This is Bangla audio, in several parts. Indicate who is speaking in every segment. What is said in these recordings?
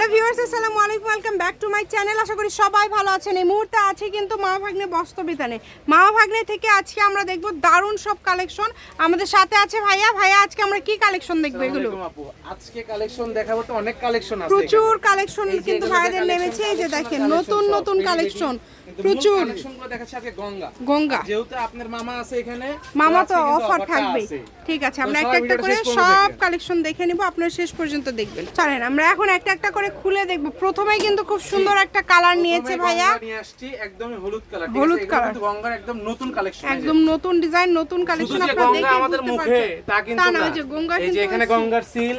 Speaker 1: হ্যালো ভিউয়ার্স আসসালামু আলাইকুম welcome back to my channel আশা করি সবাই ভালো আছেন। এই মুহূর্তে আছে কিন্তু মা ভাগ্নে বস্তবিতানে মা ভাগ্নে থেকে আজকে আমরা দেখব দারুণ সব কালেকশন আমাদের সাথে আছে ভাইয়া। ভাইয়া আজকে আমরা কি কালেকশন দেখব এগুলো।
Speaker 2: আজকে কালেকশন দেখাবো তো অনেক কালেকশন আছে
Speaker 1: প্রচুর কালেকশন কিন্তু
Speaker 2: ভাইদের
Speaker 1: ভাইয়াদের নেমেছে। এই যে দেখেন নতুন নতুন কালেকশন প্রচুর।
Speaker 2: গঙ্গা। যেহেতু আপনার মামা আছে এখানে
Speaker 1: মামা তো অফার থাকবে। ঠিক আছে আমরা একটা একটা করে সব কালেকশন দেখে নিব আপনারা শেষ পর্যন্ত দেখবেন। চলেন আমরা এখন একটা একটা করে খুলে দেখব। প্রথমেই কিন্তু খুব সুন্দর একটা কালার নিয়েছে ভাইয়া।
Speaker 2: নিয়ে আসছি একদমই হলুদ কালার।
Speaker 1: হলুদ
Speaker 2: কালার। গঙ্গার একদম নতুন কালেকশন
Speaker 1: একদম নতুন ডিজাইন নতুন কালেকশন আপনারা
Speaker 2: গঙ্গা
Speaker 1: দেখে
Speaker 2: আমাদের মুখে তা কিন্তু
Speaker 1: না যে গঙ্গা
Speaker 2: এই যে
Speaker 1: কিন্তু
Speaker 2: এখানে গঙ্গার সিল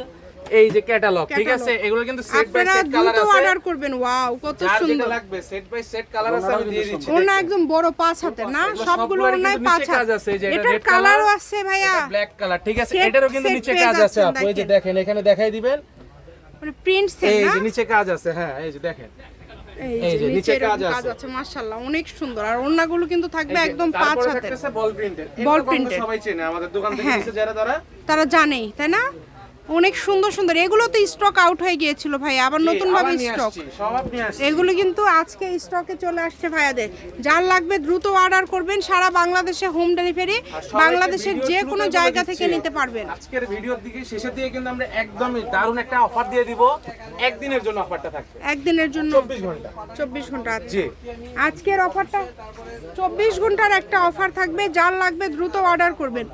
Speaker 2: এই যে ক্যাটালগ ঠিক আছে? এগুলো কিন্তু সেট বাই সেট কালার আছে।
Speaker 1: অর্ডার করবেন। ওয়াও কত সুন্দর।
Speaker 2: লাগবে সেট বাই সেট কালার আছে আমি দিয়ে দিচ্ছি।
Speaker 1: ওনা একদম বড় পাঁচ হাতের না? সবগুলো ওনায় পাঁচ
Speaker 2: কাজ আছে, এই যে এটা red
Speaker 1: কালারও আছে ভাইয়া।
Speaker 2: ব্ল্যাক কালার ঠিক আছে? এটারও কিন্তু নিচে কাজ আছে। আপু এই যে
Speaker 1: দেখেন।
Speaker 2: এখানে দেখাই দিবেন।
Speaker 1: মানে প্রিন্ট সেট না?
Speaker 2: এই যে নিচে কাজ আছে হ্যাঁ এই যে দেখেন।
Speaker 1: এই যে নিচে
Speaker 2: নিচে
Speaker 1: এরকম
Speaker 2: কাজ
Speaker 1: কাজ
Speaker 2: আছে।
Speaker 1: আছে মাশাআল্লাহ অনেক সুন্দর। আর ওন্নাগুলো কিন্তু থাকবে একদম পাঁচ
Speaker 2: থাকতেছে বল প্রিন্টের বল প্রিন্টের সবাই চেনে আমাদের দোকান থেকে
Speaker 1: হ্যাঁ।
Speaker 2: নিচে যারা তারা
Speaker 1: তারা জানেই তাই না? অনেক সুন্দর সুন্দর। এগুলো তো স্টক আউট হয়ে গিয়েছিল ভাই আবার নতুন ভাবে স্টক এগুলো কিন্তু আজকে স্টকে চলে আসছে ভাইয়াদের। যার লাগবে দ্রুত অর্ডার করবেন সারা বাংলাদেশে হোম ডেলিভারি বাংলাদেশের যে কোনো জায়গা থেকে নিতে পারবেন।
Speaker 2: আজকের ভিডিওর দিকে শেষের দিকে কিন্তু আমরা একদমই দারুণ একটা অফার দিয়ে দিব। একদিনের জন্য অফারটা থাকবে
Speaker 1: একদিনের জন্য।
Speaker 2: চব্বিশ ঘণ্টা।
Speaker 1: চব্বিশ ঘণ্টা আছে
Speaker 2: জি।
Speaker 1: আজকের অফারটা চব্বিশ ঘণ্টার একটা অফার থাকবে যার লাগবে দ্রুত অর্ডার করবেন।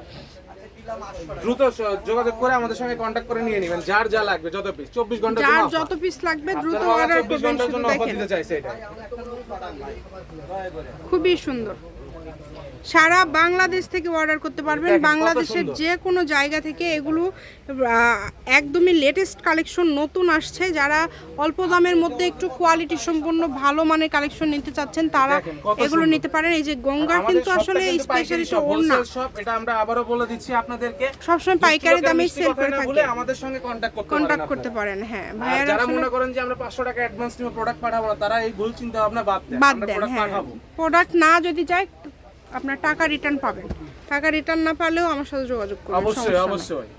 Speaker 2: দ্রুত যোগাযোগ করে আমাদের সঙ্গে কন্ট্যাক্ট করে নিয়ে নেবেন যার যা লাগবে যত পিস চব্বিশ ঘণ্টা
Speaker 1: যার যত পিস লাগবে দ্রুত অর্ডার করবেন শুধু দেখেন
Speaker 2: দিতে চাইছে এটা।
Speaker 1: খুবই সুন্দর। সারা বাংলাদেশ থেকে অর্ডার করতে পারবেন। বাংলাদেশের যে কোনো জায়গা থেকে এগুলো একদমই লেটেস্ট কালেকশন নতুন আসছে। যারা অল্প দামের মধ্যে একটু কোয়ালিটি সম্পন্ন ভালো মানের কালেকশন নিতে চাচ্ছেন তারা এগুলো নিতে পারেন। এই যে গঙ্গা কিন্তু আসলে
Speaker 2: কিন্তু
Speaker 1: স্পেশালি
Speaker 2: পাইকারি shop,
Speaker 1: ওড়না
Speaker 2: এটা আমরা আবারও বলে দিচ্ছি আপনাদেরকে।
Speaker 1: সবসময় পাইকারি দামে সেল করে থাকে।
Speaker 2: আমাদের সঙ্গে কন্ট্যাক্ট করতে
Speaker 1: কন্টাক্ট করতে পারেন হ্যাঁ। ভাইয়ারা
Speaker 2: যারা মনে করেন যে আমরা 500 টাকা অ্যাডভান্স নিয়ে প্রোডাক্ট পাঠাবো না তারা এই ভুল চিন্তা ভাবনা বাদ দেন
Speaker 1: বাদ হ্যাঁ।
Speaker 2: পাঠাবো।
Speaker 1: প্রোডাক্ট না যদি যায় আপনার টাকা রিটার্ন পাবেন। টাকা রিটার্ন না পারলেও আমার সাথে যোগাযোগ করবেন
Speaker 2: অবশ্যই অবশ্যই।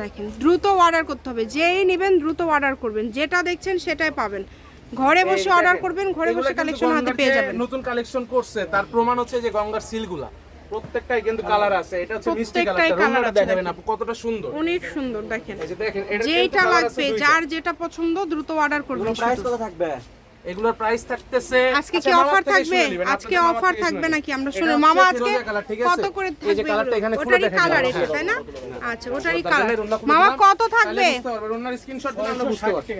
Speaker 1: দেখেন দ্রুত অর্ডার করতে হবে। যেই নেবেন দ্রুত অর্ডার করবেন। যেটা দেখছেন সেটাই পাবেন। ঘরে বসে অর্ডার করবেন ঘরে বসে কালেকশন হাতে পেয়ে যাবেন।
Speaker 2: নতুন কালেকশন করছে তার প্রমাণ হচ্ছে যে গঙ্গার সিলগুলা। প্রত্যেকটাই কিন্তু কালার আছে। এটা হচ্ছে মিষ্টি কালারটা
Speaker 1: আছে,
Speaker 2: দেখাবেন। আপু কতটা সুন্দর।
Speaker 1: অনেক সুন্দর দেখেন।
Speaker 2: এই যে দেখেন এটা
Speaker 1: যেটা লাগবে যার যেটা পছন্দ দ্রুত অর্ডার করবেন
Speaker 3: প্রাইস কত থাকবে?
Speaker 2: এগুলোর প্রাইস থাকতেছে
Speaker 1: আজকে কি
Speaker 2: আচ্ছা,
Speaker 1: অফার থাকবে? আজকে অফার থাকবে নাকি? আমরা। শুনি মামা আজকে
Speaker 2: ঠিক
Speaker 1: কত
Speaker 2: আছে?
Speaker 1: করে
Speaker 2: এই যে
Speaker 1: থাকবে?
Speaker 2: কালারটা এখানে খুলে
Speaker 1: ওটারই কালার এটা। তাই না? আচ্ছা ওটারই কালার মামা কত থাকবে?
Speaker 2: ওনার স্ক্রিনশট দিলে আমরা বুঝতে পারছি।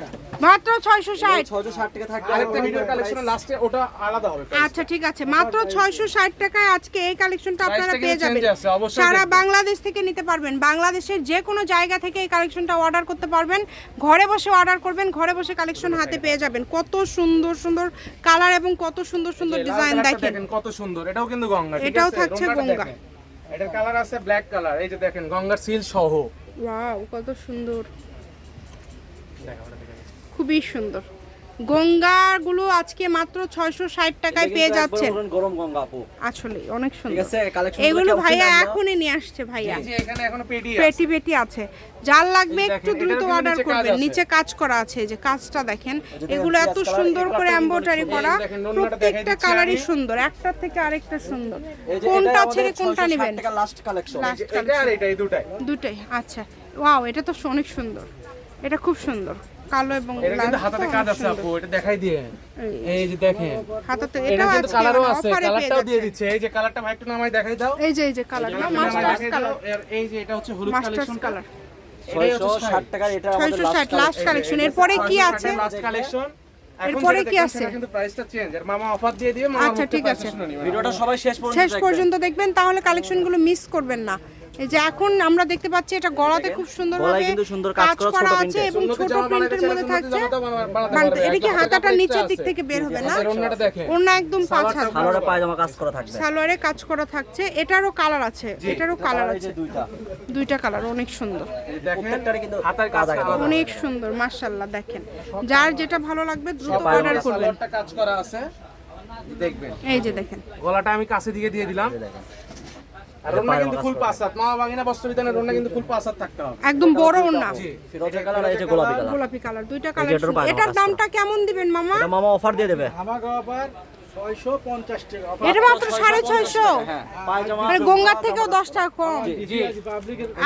Speaker 1: মাত্র ছয়শো ষাট।
Speaker 3: ছয়শো ষাট টাকা থাকবে
Speaker 2: আরেকটা ভিডিও কালেকশন লাস্টে ওটা আলাদা হবে।
Speaker 1: আচ্ছা ঠিক আছে মাত্র ছয়শো ষাট টাকায় আজকে এই কালেকশনটা আপনারা পেয়ে যাবেন। সারা বাংলাদেশ থেকে নিতে পারবেন। বাংলাদেশের যে কোনো জায়গা থেকে এই কালেকশনটা অর্ডার করতে পারবেন। ঘরে বসে অর্ডার করবেন ঘরে বসে কালেকশন হাতে পেয়ে যাবেন। কত সুন্দর সুন্দর সুন্দর কালার এবং কত সুন্দর সুন্দর ডিজাইন দেখেন।
Speaker 2: কত সুন্দর। এটাও কিন্তু গঙ্গা
Speaker 1: এটাও? থাকছে গঙ্গা।
Speaker 2: এটার কালার আছে ব্ল্যাক কালার এই যে দেখেন গঙ্গার সিল সহ।
Speaker 1: ওয়াও কত সুন্দর। খুবই সুন্দর। গঙ্গাগুলো আজকে মাত্র ছয়শো ষাট টাকায় পেয়ে যাচ্ছেন।
Speaker 3: গরম গঙ্গা আপু।
Speaker 1: আসলে অনেক
Speaker 3: ঠিক
Speaker 1: সুন্দর।
Speaker 3: আছে কালেকশন
Speaker 1: এগুলো ভাইয়া এখনই নিয়ে আসছে ভাইয়া।
Speaker 2: এখানে এখনও পেডি আছে।
Speaker 1: পেটি পেটি আছে। যার লাগবে একটু দ্রুত অর্ডার
Speaker 2: নিচে কাজ
Speaker 1: করবেন। নিচে কাজ করা আছে যে কাজটা দেখেন। এগুলো এত সুন্দর করে এমব্রয়ডারি করা। প্রত্যেকটা কালারই সুন্দর একটা থেকে আরেকটা সুন্দর। কোনটা ছেড়ে কোনটা
Speaker 3: 660
Speaker 1: নেবেন?
Speaker 3: লাস্ট কালেকশন
Speaker 2: এটা আর এটা এই দুটাই।
Speaker 1: দুটাই আচ্ছা। ওয়াও এটা তো অনেক সুন্দর। এটা খুব সুন্দর। কালো এবং লাল।
Speaker 2: হাতাতে কাজ আছে আপু এটা দেখাই দিয়ে।
Speaker 1: এই-
Speaker 2: যে দেখেন।
Speaker 1: হাতাতে এটাও আজকে
Speaker 2: কালারও আছে কালারটাও দিয়ে দিচ্ছে। এই যে কালারটা ভাই একটু নামাই দেখাই দাও।
Speaker 1: এই যে এই যে কালার না মাস্টার্স কালার
Speaker 2: এই যে এটা হচ্ছে হলুদ কালেকশন
Speaker 1: কালার
Speaker 3: ছয়শো ষাট এটা আমাদের লাস্ট
Speaker 1: কালেকশন এরপরে কি আছে?
Speaker 2: লাস্ট কালেকশন
Speaker 1: এরপরে কি আছে?
Speaker 2: কিন্তু প্রাইসটা চেঞ্জ আর মামা অফার দিয়ে দিবে মামা
Speaker 1: আচ্ছা, ঠিক আছে।
Speaker 3: ভিডিওটা সবাই শেষ পর্যন্ত
Speaker 1: শেষ
Speaker 3: দেখবেন।
Speaker 1: পর্যন্ত দেখবেন তাহলে কালেকশনগুলো মিস করবেন না। এই যে এখন আমরা দেখতে পাচ্ছি এটা গলাতে খুব সুন্দর ভাবে
Speaker 3: কিন্তু সুন্দর কাজ করা,
Speaker 1: আছে এবং ছোট প্রিন্টের মধ্যে থাকছে এটা কি হাতাটা নিচের দিক থেকে বের হবে না? ওড়না একদম পাঁচ হাত
Speaker 3: সালোয়ারে পায়জামা কাজ করা থাকবে।
Speaker 1: সালোয়ারে কাজ করা থাকছে। এটারও কালার আছে। এটারও কালার আছে।
Speaker 3: দুইটা।
Speaker 1: দুইটা কালার অনেক সুন্দর।
Speaker 2: এই
Speaker 3: কিন্তু
Speaker 2: হাতার কাজ
Speaker 3: কাজ আছে।
Speaker 1: অনেক সুন্দর মাশাআল্লাহ দেখেন। যার যেটা ভালো লাগবে দ্রুত অর্ডার করবেন।
Speaker 2: কাজ করা আছে। দেখবেন।
Speaker 1: এই যে দেখেন।
Speaker 2: গলাটা আমি কাছে দিকে দিয়ে দিলাম। কিন্তু ফুল কিন্তু ফুল থাকতে হবে।
Speaker 1: একদম বড়
Speaker 3: ফিরোজা কালার এই যে গোলাপি কালার
Speaker 1: গোলাপি কালার দুইটা কালার এটার দামটা কেমন দিবেন মামা?
Speaker 3: মামা অফার দিয়ে দেবে।
Speaker 2: আমাকে টাকা
Speaker 1: এটা মাত্র সাড়ে ছয়শো।
Speaker 2: হ্যাঁ।
Speaker 1: মানে গঙ্গার থেকেও দশ টাকা কম।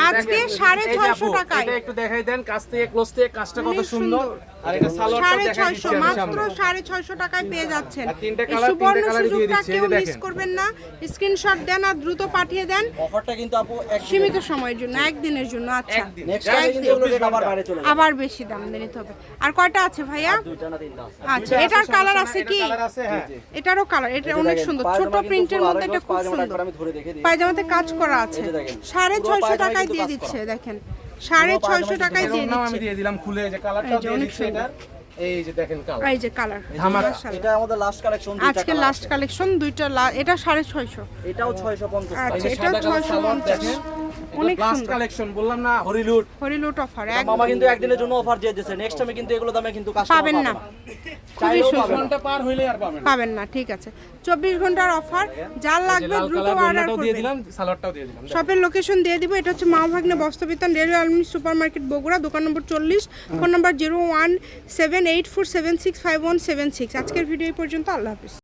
Speaker 1: আজকে সাড়ে ছয়শো
Speaker 2: আপু, একটু দেখাই দেন কাছ থেকে ক্লোজ থেকে কাজটা কত সুন্দর। আর এটা সালোয়ারটা
Speaker 1: সাড়ে ছয়শো মাত্র সাড়ে ছয়শো টাকায় পেয়ে যাচ্ছেন।
Speaker 2: আর তিনটে
Speaker 1: এই
Speaker 2: colour,
Speaker 1: সুবর্ণ
Speaker 2: তিনটে colour-ই দিয়ে
Speaker 1: সুযোগটা কেউ মিস করবেন না। স্ক্রিনশট দেন আর দ্রুত পাঠিয়ে দেন।
Speaker 3: অফারটা কিন্তু আপু
Speaker 1: সীমিত সময়ের জন্য একদিনের জন্য আচ্ছা।
Speaker 3: আবার
Speaker 1: বেশি দাম দিয়ে নিতে হবে। আর কয়টা আছে ভাইয়া?
Speaker 3: দুইটা না তিনটা আছে।
Speaker 1: আচ্ছা এটার কালার আছে কি?
Speaker 2: কালার আছে হ্যাঁ।
Speaker 1: এটারও কালার এটা অনেক সুন্দর। ছোট প্রিন্টের মধ্যে এটা খুব সুন্দর। পায়জামাতে কাজ করা আছে। সাড়ে ছয়শো টাকায় দিয়ে দিচ্ছে দেখেন। সাড়ে ছয়শো টাকায় দিয়ে
Speaker 2: দিচ্ছে। আমি দিয়ে দিলাম খুলে যে কালারটা দিয়ে দিচ্ছে এটা এই যে দেখেন কালার
Speaker 1: এই যে কালার
Speaker 3: এটা আমাদের লাস্ট কালেকশন দুইটা
Speaker 1: আজকে লাস্ট কালেকশন দুইটা এটা 650
Speaker 3: এটাও 650
Speaker 1: আচ্ছা এটা
Speaker 2: 650
Speaker 1: অনেক
Speaker 2: লাস্ট কালেকশন বললাম না হরিলুট
Speaker 1: হরিলুট অফার
Speaker 3: মামা কিন্তু একদিনের জন্য অফার দিয়ে দিয়েছে। নেক্সট টাইমে কিন্তু এগুলো দামে কিন্তু কাস্টমার
Speaker 1: পাবেন না। খুবই
Speaker 2: ঘণ্টা পার হইলে আর পাবেন
Speaker 1: পাবেন না ঠিক আছে। চব্বিশ ঘণ্টার অফার যার লাগবে দ্রুত অর্ডার
Speaker 2: দিয়ে দিলাম সালোয়ারটাও দিয়ে দিলাম।
Speaker 1: শপের লোকেশন দিয়ে দিব এটা হচ্ছে Ma Bhagne Bastrabitan railway Almi super market Bogura দোকান নম্বর চল্লিশ phone number zero one seven eight four seven six five one seven six. আজকের ভিডিও পর্যন্ত আল্লাহ হাফিজ।